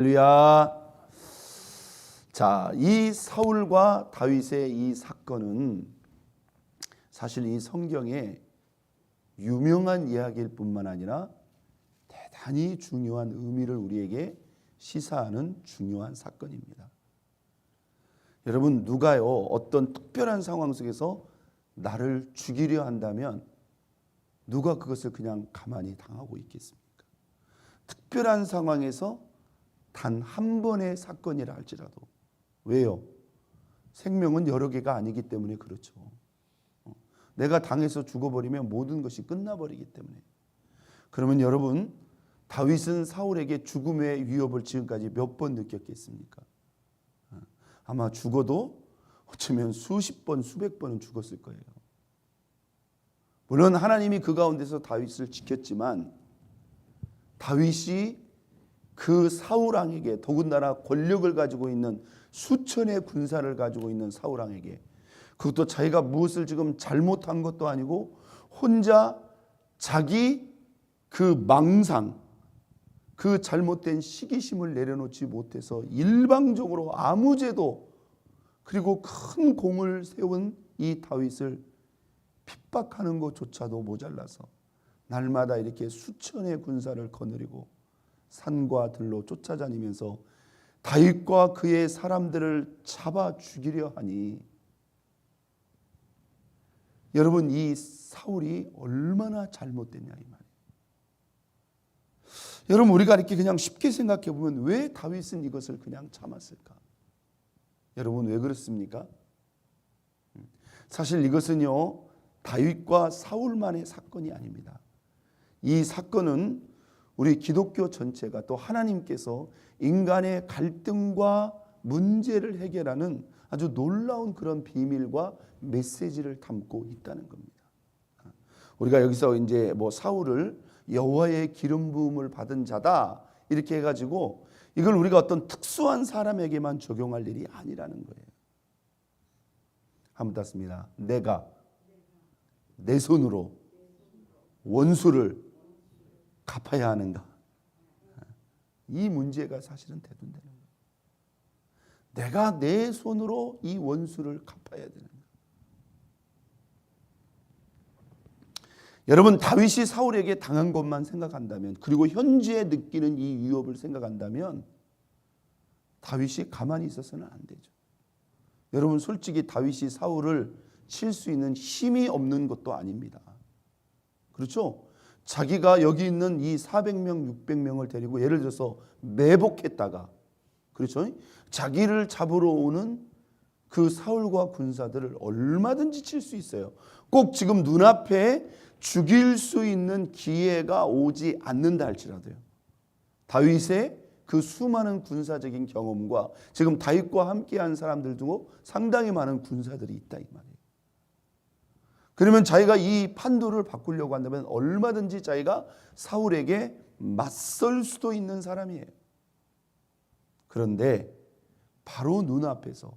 할렐루야. 자, 이 사울과 다윗의 이 사건은 사실 이 성경에 유명한 이야기일 뿐만 아니라 대단히 중요한 의미를 우리에게 시사하는 중요한 사건입니다. 여러분 누가요 어떤 특별한 상황 속에서 나를 죽이려 한다면 누가 그것을 그냥 가만히 당하고 있겠습니까? 특별한 상황에서 단 한 번의 사건이라 할지라도 왜요? 생명은 여러 개가 아니기 때문에 그렇죠. 어, 내가 당해서 죽어버리면 모든 것이 끝나버리기 때문에 그러면 여러분 다윗은 사울에게 죽음의 위협을 지금까지 몇 번 느꼈겠습니까? 어, 아마 죽어도 어쩌면 수십 번, 수백 번은 죽었을 거예요. 물론 하나님이 그 가운데서 다윗을 지켰지만 다윗이 그 사울 왕에게 더군다나 권력을 가지고 있는 수천의 군사를 가지고 있는 사울 왕에게. 그것도 자기가 무엇을 지금 잘못한 것도 아니고 혼자 자기 그 망상 그 잘못된 시기심을 내려놓지 못해서 일방적으로 아무 죄도 그리고 큰 공을 세운 이 다윗을 핍박하는 것조차도 모자라서 날마다 이렇게 수천의 군사를 거느리고 산과 들로 쫓아다니면서 다윗과 그의 사람들을 잡아 죽이려 하니 여러분 이 사울이 얼마나 잘못됐냐 이 말이에요. 여러분 우리가 이렇게 그냥 쉽게 생각해 보면 왜 다윗은 이것을 그냥 참았을까? 여러분 왜 그렇습니까? 사실 이것은요 다윗과 사울만의 사건이 아닙니다. 이 사건은 우리 기독교 전체가 또 하나님께서 인간의 갈등과 문제를 해결하는 아주 놀라운 그런 비밀과 메시지를 담고 있다는 겁니다. 우리가 여기서 이제 뭐 사울을 여호와의 기름 부음을 받은 자다 이렇게 해가지고 이걸 우리가 어떤 특수한 사람에게만 적용할 일이 아니라는 거예요. 한번 땄습니다. 내가 내 손으로 원수를 갚아야 하는가? 이 문제가 사실은 대두되는 거예요. 내가 내 손으로 이 원수를 갚아야 되는가? 여러분 다윗이 사울에게 당한 것만 생각한다면 그리고 현재 느끼는 이 위협을 생각한다면 다윗이 가만히 있어서는 안 되죠. 여러분 솔직히 다윗이 사울을 칠 수 있는 힘이 없는 것도 아닙니다. 그렇죠? 자기가 여기 있는 이 400명, 600명을 데리고 예를 들어서 매복했다가 그렇죠? 자기를 잡으러 오는 그 사울과 군사들을 얼마든지 칠 수 있어요. 꼭 지금 눈앞에 죽일 수 있는 기회가 오지 않는다 할지라도요. 다윗의 그 수많은 군사적인 경험과 지금 다윗과 함께한 사람들도 상당히 많은 군사들이 있다 이 말이에요. 그러면 자기가 이 판도를 바꾸려고 한다면 얼마든지 자기가 사울에게 맞설 수도 있는 사람이에요. 그런데 바로 눈앞에서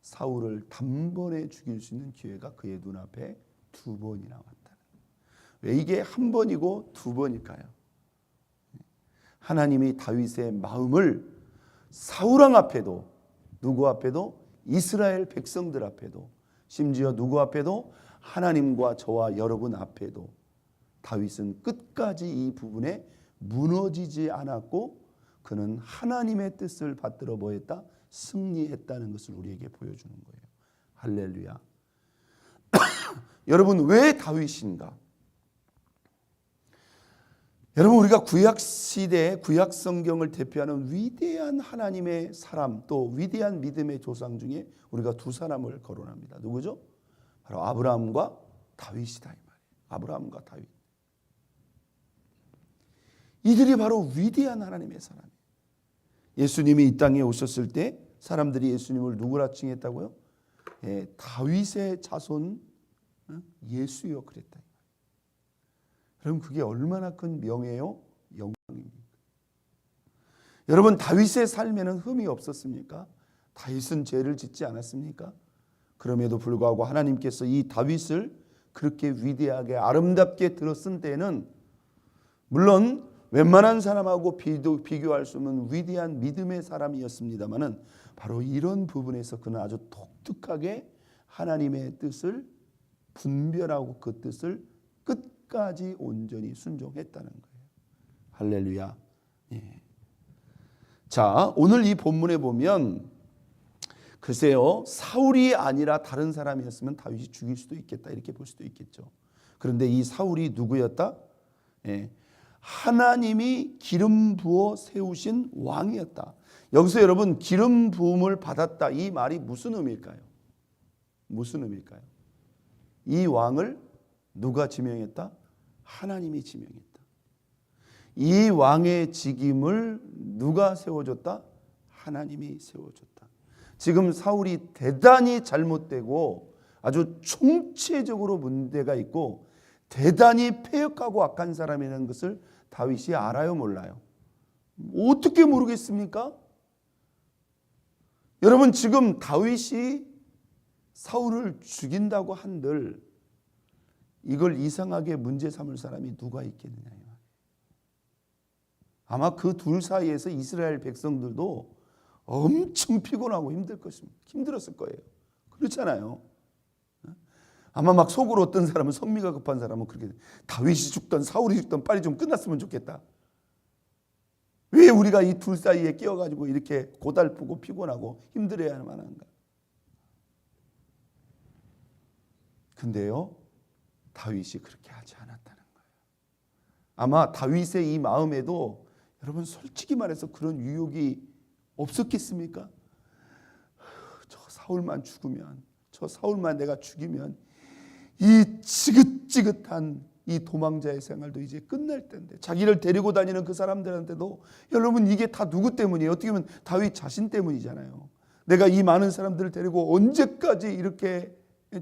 사울을 단번에 죽일 수 있는 기회가 그의 눈앞에 두 번이나 왔다. 왜 이게 한 번이고 두 번일까요? 하나님이 다윗의 마음을 사울왕 앞에도 누구 앞에도 이스라엘 백성들 앞에도 심지어 누구 앞에도 하나님과 저와 여러분 앞에도 다윗은 끝까지 이 부분에 무너지지 않았고 그는 하나님의 뜻을 받들어 보였다 승리했다는 것을 우리에게 보여주는 거예요. 할렐루야. 여러분 왜 다윗인가? 여러분 우리가 구약 시대 구약 성경을 대표하는 위대한 하나님의 사람 또 위대한 믿음의 조상 중에 우리가 두 사람을 거론합니다. 누구죠? 바로 아브라함과 다윗이다 이 말이에요. 아브라함과 다윗. 이들이 바로 위대한 하나님의 사람이에요. 예수님이 이 땅에 오셨을 때 사람들이 예수님을 누구라 칭했다고요? 예, 다윗의 자손 어? 예수여 그랬다. 그럼 그게 얼마나 큰 명예요? 영광입니까? 여러분 다윗의 삶에는 흠이 없었습니까? 다윗은 죄를 짓지 않았습니까? 그럼에도 불구하고 하나님께서 이 다윗을 그렇게 위대하게 아름답게 들었은 때는 물론 웬만한 사람하고 비도, 비교할 수 없는 위대한 믿음의 사람이었습니다마는 바로 이런 부분에서 그는 아주 독특하게 하나님의 뜻을 분별하고 그 뜻을 끝까지 온전히 순종했다는 거예요. 할렐루야. 예. 자, 오늘 이 본문에 보면 글쎄요, 사울이 아니라 다른 사람이었으면 다윗이 죽일 수도 있겠다 이렇게 볼 수도 있겠죠. 그런데 이 사울이 누구였다? 예. 하나님이 기름 부어 세우신 왕이었다. 여기서 여러분 기름 부음을 받았다 이 말이 무슨 의미일까요? 무슨 의미일까요? 이 왕을 누가 지명했다? 하나님이 지명했다. 이 왕의 직임을 누가 세워줬다? 하나님이 세워줬다. 지금 사울이 대단히 잘못되고 아주 총체적으로 문제가 있고 대단히 폐역하고 악한 사람이라는 것을 다윗이 알아요, 몰라요? 어떻게 모르겠습니까? 여러분 지금 다윗이 사울을 죽인다고 한들 이걸 이상하게 문제 삼을 사람이 누가 있겠느냐 아마 그 둘 사이에서 이스라엘 백성들도 엄청 피곤하고 힘들 것입니다. 힘들었을 거예요. 그렇잖아요. 아마 막 속으로 어떤 사람은 성미가 급한 사람은 그렇게 다윗이 죽던 사울이 죽던 빨리 좀 끝났으면 좋겠다. 왜 우리가 이 둘 사이에 끼어가지고 이렇게 고달프고 피곤하고 힘들어야 만 한가? 근데요, 다윗이 그렇게 하지 않았다는 거예요. 아마 다윗의 이 마음에도 여러분 솔직히 말해서 그런 유혹이 없었겠습니까? 저 사울만 죽으면, 저 사울만 내가 죽이면 이 지긋지긋한 이 도망자의 생활도 이제 끝날 텐데 자기를 데리고 다니는 그 사람들한테도 여러분 이게 다 누구 때문이에요? 어떻게 보면 다윗 자신 때문이잖아요. 내가 이 많은 사람들을 데리고 언제까지 이렇게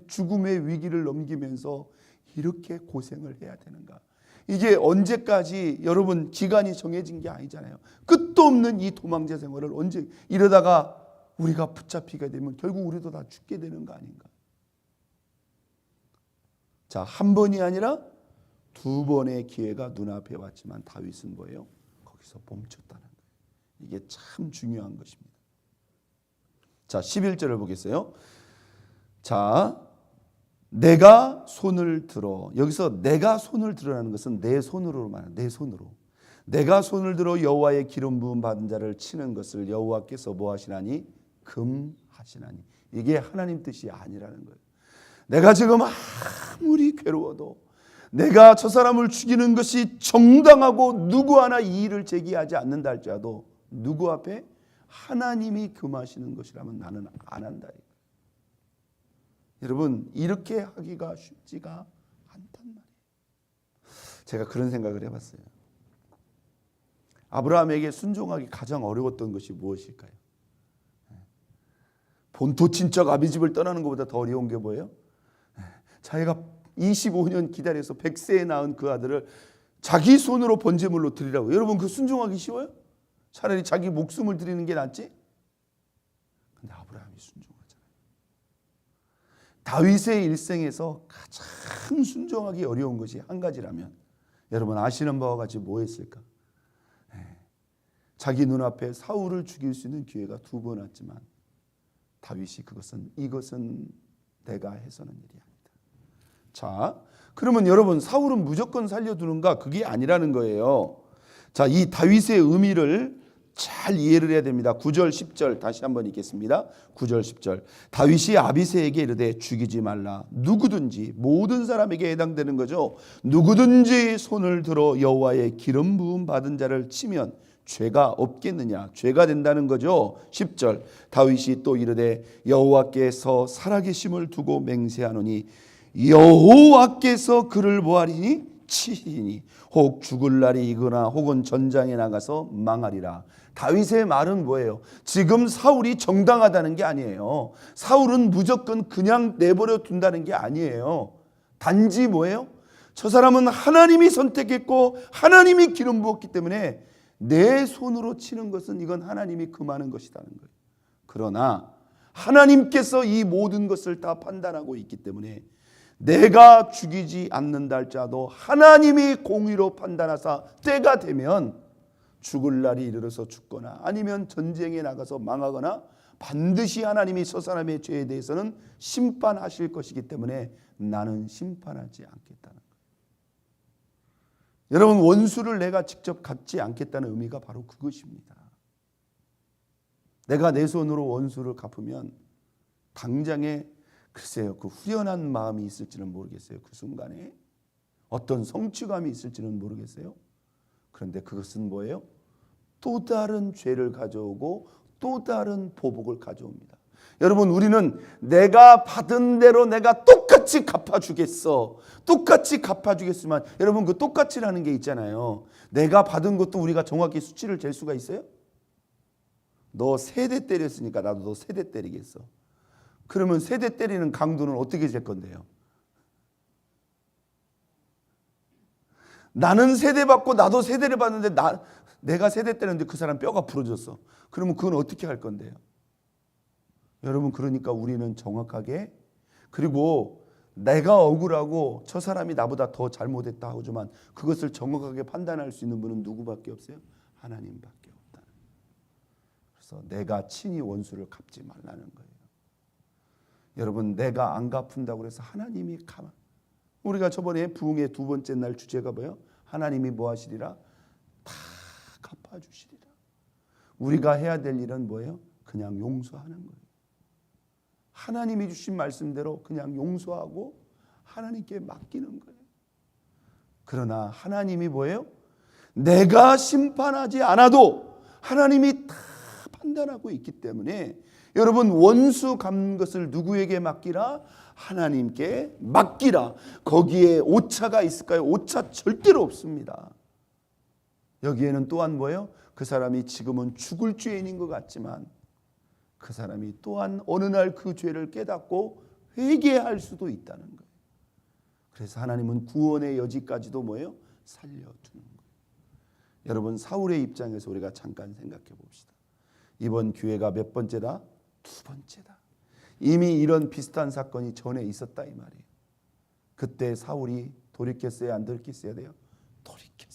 죽음의 위기를 넘기면서 이렇게 고생을 해야 되는가? 이게 언제까지 여러분 기간이 정해진 게 아니잖아요. 끝도 없는 이 도망자 생활을 언제 이러다가 우리가 붙잡히게 되면 결국 우리도 다 죽게 되는 거 아닌가? 자, 한 번이 아니라 두 번의 기회가 눈앞에 왔지만 다윗은 뭐예요? 거기서 멈췄다는 거예요. 이게 참 중요한 것입니다. 자, 11절을 보겠어요. 자, 내가 손을 들어 여기서 내가 손을 들어라는 것은 내 손으로 말해 내 손으로 내가 손을 들어 여호와의 기름 부음 받은 자를 치는 것을 여호와께서 뭐 하시나니 금하시나니 이게 하나님 뜻이 아니라는 거예요. 내가 지금 아무리 괴로워도 내가 저 사람을 죽이는 것이 정당하고 누구 하나 이의를 제기하지 않는다 할지라도 누구 앞에 하나님이 금하시는 것이라면 나는 안 한다. 여러분 이렇게 하기가 쉽지가 않단 말이에요. 제가 그런 생각을 해봤어요. 아브라함에게 순종하기 가장 어려웠던 것이 무엇일까요? 본토 친척 아비 집을 떠나는 것보다 더 어려운 게 뭐예요? 자기가 25년 기다려서 100세에 낳은 그 아들을 자기 손으로 번제물로 드리라고. 여러분 그 순종하기 쉬워요? 차라리 자기 목숨을 드리는 게 낫지? 근데 아브라함이 순종하잖아요. 다윗의 일생에서 가장 순종하기 어려운 것이 한 가지라면 여러분 아시는 바와 같이 뭐 했을까? 네. 자기 눈앞에 사울을 죽일 수 있는 기회가 두 번 왔지만 다윗이 그것은 이것은 내가 해서는 일이 아니다. 자, 그러면 여러분 사울은 무조건 살려두는가 그게 아니라는 거예요. 자, 이 다윗의 의미를 잘 이해를 해야 됩니다. 9절 10절 다시 한번 읽겠습니다. 9절 10절. 다윗이 아비새에게 이르되 죽이지 말라. 누구든지 모든 사람에게 해당되는 거죠. 누구든지 손을 들어 여호와의 기름 부음 받은 자를 치면 죄가 없겠느냐? 죄가 된다는 거죠. 10절. 다윗이 또 이르되 여호와께서 살아계심을 두고 맹세하노니 여호와께서 그를 보하리니 치리니 혹 죽을 날이 이거나 혹은 전장에 나가서 망하리라. 다윗의 말은 뭐예요? 지금 사울이 정당하다는 게 아니에요. 사울은 무조건 그냥 내버려 둔다는 게 아니에요. 단지 뭐예요? 저 사람은 하나님이 선택했고 하나님이 기름 부었기 때문에 내 손으로 치는 것은 이건 하나님이 금하는 것이라는 거예요. 그러나 하나님께서 이 모든 것을 다 판단하고 있기 때문에 내가 죽이지 않는다 할지라도 하나님이 공의로 판단하사 때가 되면 죽을 날이 이르러서 죽거나 아니면 전쟁에 나가서 망하거나 반드시 하나님이 저 사람의 죄에 대해서는 심판하실 것이기 때문에 나는 심판하지 않겠다는 거예요. 여러분 원수를 내가 직접 갚지 않겠다는 의미가 바로 그것입니다. 내가 내 손으로 원수를 갚으면 당장에 글쎄요 그 후련한 마음이 있을지는 모르겠어요. 그 순간에 어떤 성취감이 있을지는 모르겠어요. 그런데 그것은 뭐예요? 또 다른 죄를 가져오고 또 다른 보복을 가져옵니다. 여러분 우리는 내가 받은 대로 내가 똑같이 갚아주겠어. 똑같이 갚아주겠지만 여러분 그 똑같이라는 게 있잖아요. 내가 받은 것도 우리가 정확히 수치를 잴 수가 있어요? 너 세대 때렸으니까 나도 너 세대 때리겠어. 그러면 세대 때리는 강도는 어떻게 잴 건데요? 나는 세대 받고 나도 세대를 받는데 나 내가 세대 때렸는데 그 사람 뼈가 부러졌어. 그러면 그건 어떻게 할 건데요? 여러분 그러니까 우리는 정확하게 그리고 내가 억울하고 저 사람이 나보다 더 잘못했다 하지만 그것을 정확하게 판단할 수 있는 분은 누구밖에 없어요? 하나님밖에 없다. 그래서 내가 친히 원수를 갚지 말라는 거예요. 여러분 내가 안 갚은다고 해서 하나님이 가만 우리가 저번에 부흥의 두 번째 날 주제가 뭐예요? 하나님이 뭐 하시리라? 다 갚아 주시리라. 우리가 해야 될 일은 뭐예요? 그냥 용서하는 거예요. 하나님이 주신 말씀대로 그냥 용서하고 하나님께 맡기는 거예요. 그러나 하나님이 뭐예요? 내가 심판하지 않아도 하나님이 다 판단하고 있기 때문에 여러분 원수 갚는 것을 누구에게 맡기라? 하나님께 맡기라. 거기에 오차가 있을까요? 오차 절대로 없습니다. 여기에는 또한 뭐예요? 그 사람이 지금은 죽을 죄인인 것 같지만 그 사람이 또한 어느 날 그 죄를 깨닫고 회개할 수도 있다는 거예요. 그래서 하나님은 구원의 여지까지도 뭐예요? 살려두는 거예요. 여러분 사울의 입장에서 우리가 잠깐 생각해 봅시다. 이번 기회가 몇 번째다? 두 번째다. 이미 이런 비슷한 사건이 전에 있었다 이 말이에요. 그때 사울이 돌이켰어야 안 돌이켰어야 돼요? 돌이켰어야죠.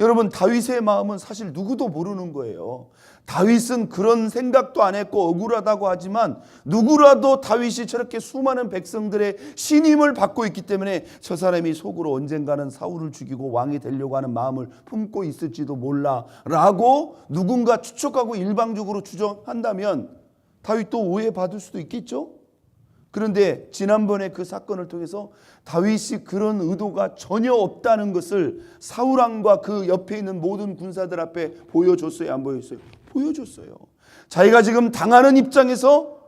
여러분 다윗의 마음은 사실 누구도 모르는 거예요. 다윗은 그런 생각도 안 했고 억울하다고 하지만 누구라도 다윗이 저렇게 수많은 백성들의 신임을 받고 있기 때문에 저 사람이 속으로 언젠가는 사울을 죽이고 왕이 되려고 하는 마음을 품고 있을지도 몰라라고 누군가 추측하고 일방적으로 주장한다면 다윗도 오해받을 수도 있겠죠. 그런데 지난번에 그 사건을 통해서 다윗이 그런 의도가 전혀 없다는 것을 사울 왕과 그 옆에 있는 모든 군사들 앞에 보여줬어요, 안 보였어요? 보여줬어요. 자기가 지금 당하는 입장에서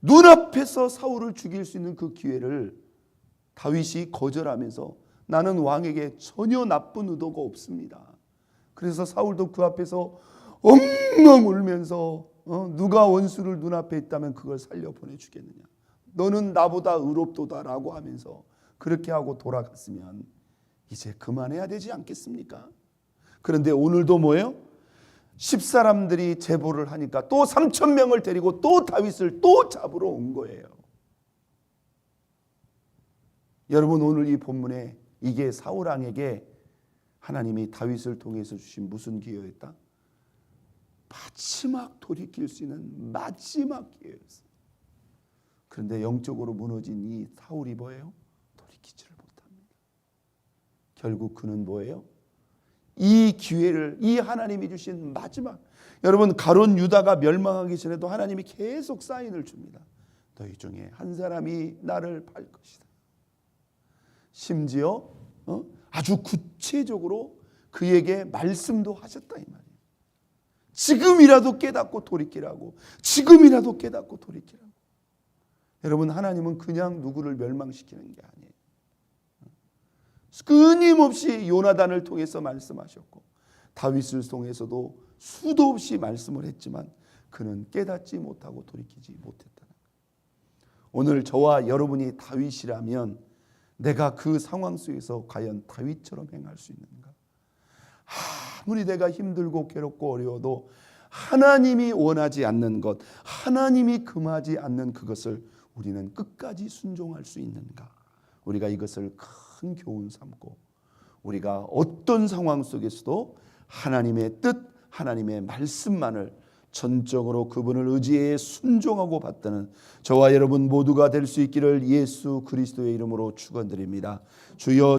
눈앞에서 사울을 죽일 수 있는 그 기회를 다윗이 거절하면서 나는 왕에게 전혀 나쁜 의도가 없습니다. 그래서 사울도 그 앞에서 엉엉 울면서 어, 누가 원수를 눈앞에 있다면 그걸 살려 보내주겠느냐. 너는 나보다 의롭도다라고 하면서 그렇게 하고 돌아갔으면 이제 그만해야 되지 않겠습니까? 그런데 오늘도 뭐예요? 십사람들이 제보를 하니까 또 3천 명을 데리고 또 다윗을 또 잡으러 온 거예요. 여러분 오늘 이 본문에 이게 사울 왕에게 하나님이 다윗을 통해서 주신 무슨 기회였다? 마지막 돌이킬 수 있는 마지막 기회였어요. 그런데 영적으로 무너진 이 사울이 뭐예요? 돌이키지를 못합니다. 결국 그는 뭐예요? 이 기회를 이 하나님이 주신 마지막 여러분 가론 유다가 멸망하기 전에도 하나님이 계속 사인을 줍니다. 너희 중에 한 사람이 나를 팔 것이다. 심지어 어? 아주 구체적으로 그에게 말씀도 하셨다 이 말이에요. 지금이라도 깨닫고 돌이키라고. 지금이라도 깨닫고 돌이키라고. 여러분 하나님은 그냥 누구를 멸망시키는 게 아니에요. 끊임없이 요나단을 통해서 말씀하셨고 다윗을 통해서도 수도 없이 말씀을 했지만 그는 깨닫지 못하고 돌이키지 거예요. 오늘 저와 여러분이 다윗이라면 내가 그 상황 속에서 과연 다윗처럼 행할 수 있는가? 아무리 내가 힘들고 괴롭고 어려워도 하나님이 원하지 않는 것, 하나님이 금하지 않는 그것을 우리는 끝까지 순종할 수 있는가? 우리가 이것을 큰 교훈 삼고 우리가 어떤 상황 속에서도 하나님의 뜻, 하나님의 말씀만을 전적으로 그분을 의지해 순종하고 받드는 저와 여러분 모두가 될 수 있기를 예수 그리스도의 이름으로 축원드립니다. 주여